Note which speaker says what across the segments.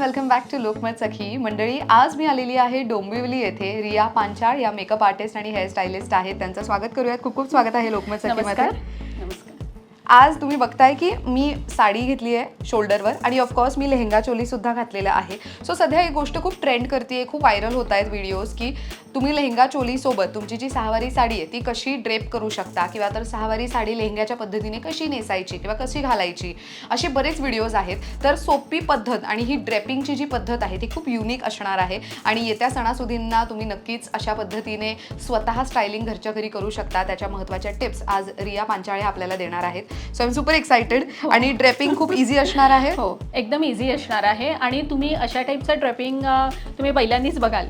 Speaker 1: Welcome back to Lokmat Sakhi मंडळी आज मी आलेली आहे डोंबिवली येथे. रिया पांचाळ या मेकअप आर्टिस्ट आणि हेअरस्टायलिस्ट आहेत. त्यांचं स्वागत करूयात. खूप खूप स्वागत आहे लोकमत सखीमध्ये. आज तुम्ही बघताय की मी साडी घेतली आहे शोल्डरवर आणि ऑफकोर्स मी लेहंगा चोलीसुद्धा घातलेला आहे. सो सध्या ही गोष्ट खूप ट्रेंड करते खूप व्हायरल होत आहेत व्हिडिओज की तुम्ही लेहंगा चोलीसोबत तुमची जी सहावारी साडी आहे ती कशी ड्रेप करू शकता? किंवा तर सहावारी साडी लेहंग्याच्या पद्धतीने कशी नेसायची किंवा कशी घालायची? असे बरेच व्हिडिओज आहेत. तर सोपी पद्धत आणि ही ड्रेपिंगची जी पद्धत आहे ती खूप युनिक असणार आहे. आणि येत्या सणासुदींना तुम्ही नक्कीच अशा पद्धतीने स्वतः स्टायलिंग घरच्या घरी करू शकता. त्याच्या महत्त्वाच्या टिप्स आज रिया पांचाळे आपल्याला देणार आहेत. So I am super excited आणि ड्रेपिंग खूप इझी असणार आहे.
Speaker 2: हो एकदम इझी असणार आहे. आणि तुम्ही अशा टाईपचं ड्रेपिंग तुम्ही पहिल्यांदाच बघाल.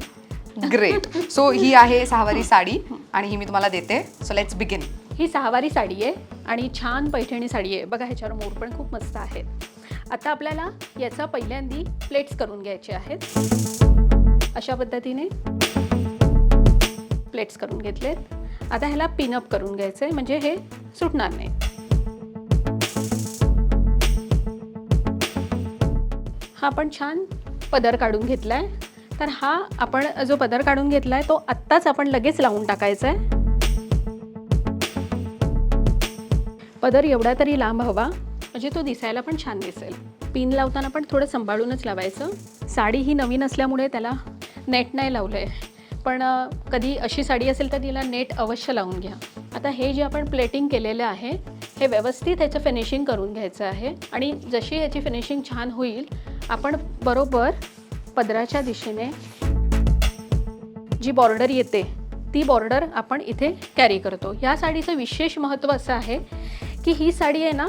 Speaker 1: ग्रेट सो ही आहे सहावारी साडी आणि ही मी तुम्हाला देते. सो लेट्स बिगिन
Speaker 2: ही सहावारी साडी आहे आणि छान पैठणी साडी आहे. बघा ह्याच्यावर मोर पण खूप मस्त आहेत. आता आपल्याला याचा पहिल्यांदी प्लेट्स करून घ्यायचे आहेत. अशा पद्धतीने प्लेट्स करून घेतलेत. आता ह्याला पिनअप करून घ्यायचं आहे म्हणजे हे सुटणार नाही. हा आपण छान पदर काढून घेतला आहे तर हा आपण जो पदर काढून घेतला आहे तो आत्ताच आपण लगेच लावून टाकायचा आहे पदर एवढा तरी लांब हवा म्हणजे तो दिसायला पण छान दिसेल. पिन लावताना पण थोडं सांभाळूनच लावायचं. साडी ही नवीन असल्यामुळे त्याला नेट नाही लावलं आहे पण कधी अशी साडी असेल तर तिला नेट अवश्य लावून घ्या. आता हे जे आपण प्लेटिंग केलेलं आहे हे व्यवस्थित ह्याचं फिनिशिंग करून घ्यायचं आहे. आणि जशी ह्याची फिनिशिंग छान होईल आपण बरोबर पदराच्या दिशेने जी बॉर्डर येते ती बॉर्डर आपण इथे कॅरी करतो. या साडीचं विशेष महत्त्व असं आहे की ही साडी आहे ना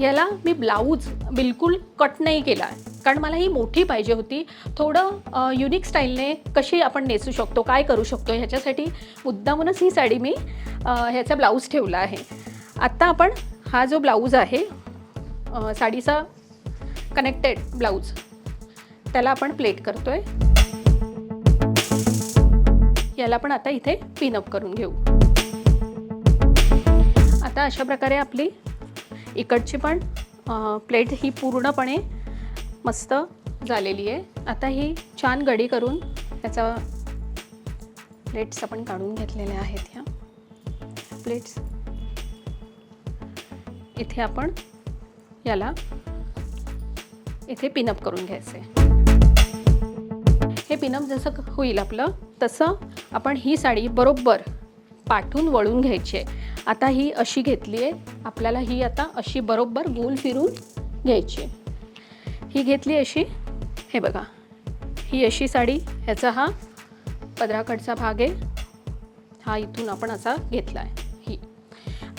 Speaker 2: याला मी ब्लाऊज बिलकुल कट नाही केला. कारण मला ही मोठी पाहिजे होती. थोडं युनिक स्टाईलने कशी आपण नेसू शकतो काय करू शकतो ह्याच्यासाठी मुद्दामूनच ही साडी मी ह्याचा ब्लाऊज ठेवला आहे. आत्ता आपण हा जो ब्लाऊज आहे साडीचा कनेक्टेड ब्लाऊज. त्याला आपण प्लेट करतोय. याला पण आता इथे पिनअप करून घेऊ. आता अशा प्रकारे आपली इकडची पण प्लेट ही पूर्णपणे मस्त झालेली आहे. आता ही छान गडी करून त्याचा प्लेट्स आपण काढून घेतलेल्या आहेत ह्या. प्लेट्स. इथे आपण याला इथे पिनअप करून घ्यायचं. आहे हे पिनअप जसं होईल आपलं तसं आपण ही साडी बरोबर पाठून वळून घ्यायची आहे. आता ही अशी घेतली आहे. आपल्याला ही आता अशी बरोबर गोल फिरून घ्यायची आहे. ही घेतली अशी हे बघा. ही अशी साडी ह्याचा हा पदराकडचा भाग आहे. हा इथून आपण असा घेतला आहे ही.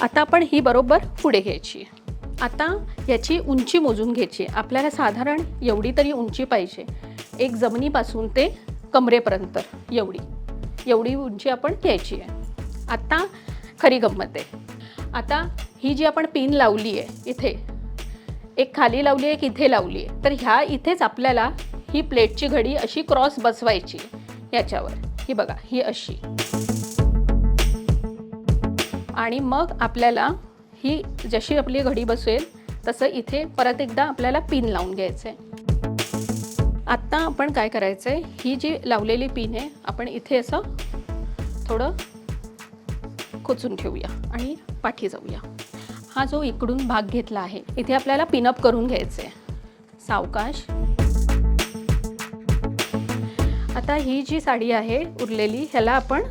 Speaker 2: आता आपण ही बरोबर पुढे घ्यायची आहे. आता याची उंची मोजून घ्यायची. आहे आपल्याला साधारण एवढी तरी उंची पाहिजे. एक जमिनीपासून ते कमरेपर्यंत एवढी. एवढी उंची आपण घ्यायची आहे. आत्ता खरी गंमत आहे. आता ही जी आपण पिन लावली आहे इथे एक खाली लावली आहे एक इथे लावली आहे. तर ह्या इथेच आपल्याला ही प्लेटची घडी अशी क्रॉस बसवायची याच्यावर. ही बघा ही अशी. आणि मग आपल्याला ही जशी आपली घडी बसेल तसं इथे परत एकदा आपल्याला पिन लावून घ्यायचं आहे आत्ता आपण काय करायचं आहे ही जी लावलेली पिन आहे आपण इथे असं थोडं खोचून ठेवूया आणि पाठी जाऊया. हा जो इकडून भाग घेतला आहे इथे आपल्याला पिनअप करून घ्यायचं आहे सावकाश. आता ही जी साडी आहे उरलेली ह्याला आपण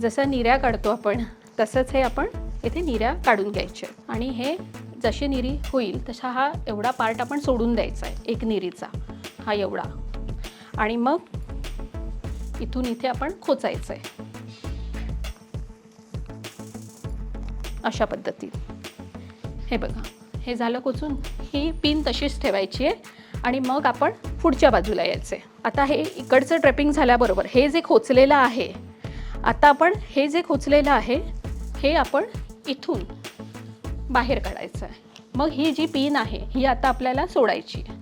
Speaker 2: जसं निऱ्या काढतो आपण तसंच हे आपण इथे निऱ्या काढून घ्यायचे आणि हे जशी निरी होईल तसा हा एवढा पार्ट आपण सोडून द्यायचा आहे एक निरीचा हा एवढा. आणि मग इथून इथे आपण खोचायचं आहे. अशा पद्धतीत. हे बघा हे झालं कोचून ही पिन तशीच ठेवायची आहे. आणि मग आपण पुढच्या बाजूला यायचं आहे. आता हे इकडचं ट्रेपिंग झाल्याबरोबर हे जे खोचलेलं आहे आता आपण हे जे खोचलेलं आहे हे आपण इथून बाहेर काढायचं आहे. मग ही जी पिन आहे ही आता आपल्याला सोडायची आहे.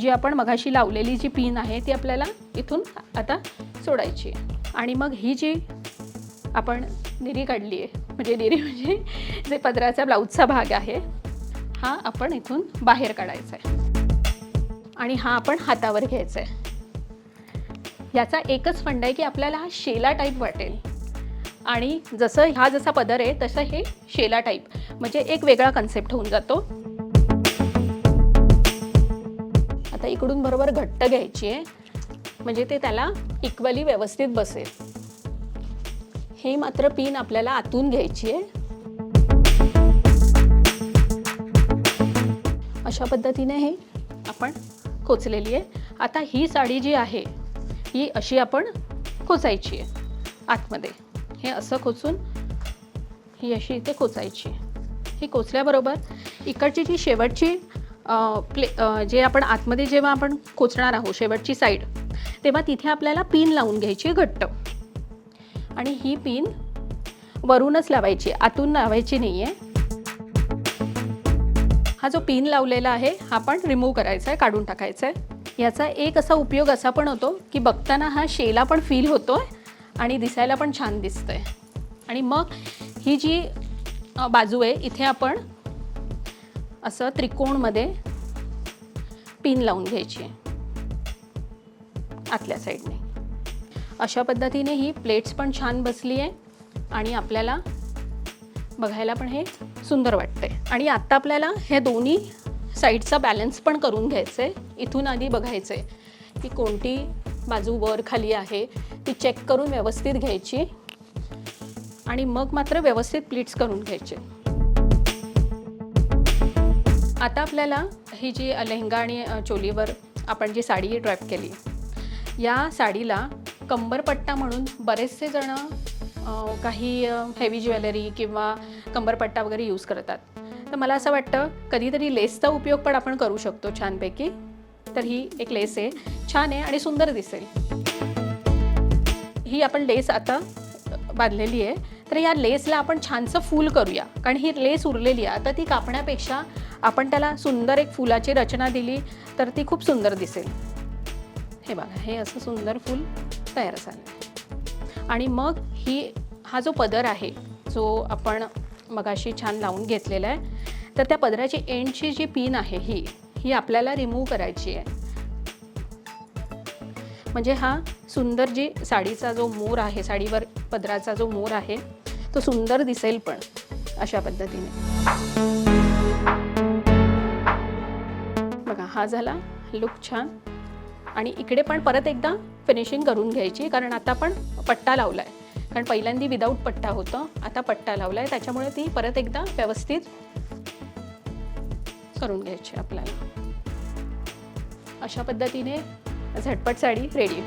Speaker 2: जी आपण मघाशी लावलेली जी पिन आहे ती आपल्याला इथून आता सोडायची आहे. आणि मग ही जी आपण निरी काढली आहे म्हणजे निरी म्हणजे जे पदराचा ब्लाऊजचा भाग आहे हा आपण इथून बाहेर काढायचा आहे. आणि हा आपण हातावर घ्यायचा आहे. याचा एकच फंड आहे की आपल्याला हा शेला टाईप वाटेल. आणि जसं हा जसा पदर आहे तसं हे शेला टाईप म्हणजे एक वेगळा कन्सेप्ट होऊन जातो. आता इकडून बरोबर घट्ट घ्यायची आहे. म्हणजे ते त्याला इक्वली व्यवस्थित बसेल. हे मात्र पिन आपल्याला आतून घ्यायची आहे. अशा पद्धतीने हे आपण खोचलेली आहे. आता ही साडी जी आहे ही अशी आपण खोचायची आहे आतमध्ये. हे असं खोचून ही अशी इथे खोचायची ही खोचल्याबरोबर इकडची जी शेवटची प्ले जे आपण आतमध्ये जेव्हा आपण खोचणार आहोत शेवटची साईड तेव्हा तिथे आपल्याला पिन लावून घ्यायची आहे घट्ट. आणि ही पिन वरूनच लावायची आतून लावायची नाही आहे हा जो पिन लावलेला आहे हा पण रिमूव्ह करायचा आहे काढून टाकायचा आहे याचा एक असा उपयोग असा पण होतो की बघताना हा शेला पण फील होतो आहे आणि दिसायला पण छान दिसतं आहे आणि मग ही जी बाजू आहे इथे आपण असं त्रिकोणमध्ये पिन लावून घ्यायची आहे. आतल्या साईडने. अशा पद्धतीने ही प्लेट्स पण छान बसली आहे आणि आपल्याला बघायला पण हे सुंदर वाटतंय. आणि आत्ता आपल्याला हे दोन्ही साईडचा बॅलन्स पण करून घ्यायचं आहे इथून आधी बघायचं आहे की कोणती बाजू वर खाली आहे. ती चेक करून व्यवस्थित घ्यायची. आणि मग मात्र व्यवस्थित प्लीट्स करून घ्यायचे. आता आपल्याला ही जी लेहंगा आणि चोलीवर आपण जी साडी ड्रॅप केली या साडीला कंबरपट्टा म्हणून बरेचसे जणं काही हेवी ज्वेलरी किंवा कंबरपट्टा वगैरे यूज करतात. तर मला असं वाटतं कधीतरी लेसचा उपयोग पण आपण करू शकतो छानपैकी. तर ही एक लेस आहे. छान आहे आणि सुंदर दिसेल. ही आपण लेस आता बांधलेली आहे. तर या लेसला आपण छानसं फूल करूया. कारण ही लेस उरलेली आहे. आता ती कापण्यापेक्षा आपण त्याला सुंदर एक फुलाची रचना दिली तर ती खूप सुंदर दिसेल. हे बघा हे असं सुंदर फूल तयार झालं. आणि मग ही हा जो पदर आहे जो आपण मगाशी छान लावून घेतलेला आहे तर त्या पदराची एंडची जी पिन आहे ही ही आपल्याला रिमूव्ह करायची आहे. म्हणजे हा सुंदर जी साडीचा जो मोर आहे साडीवर पदराचा जो मोर आहे तो सुंदर दिसेल पण अशा पद्धतीने. बघा हा झाला लुक छान. आणि इकडे पण परत एकदा फिनिशिंग करून घ्यायची कारण आता आपण पट्टा लावला आहे कारण पहिल्यांदा विदाऊट पट्टा होतं आता पट्टा लावला आहे त्याच्यामुळे ती परत एकदा व्यवस्थित करून घ्यायची आपल्याला. अशा पद्धतीने झटपट साडी रेडी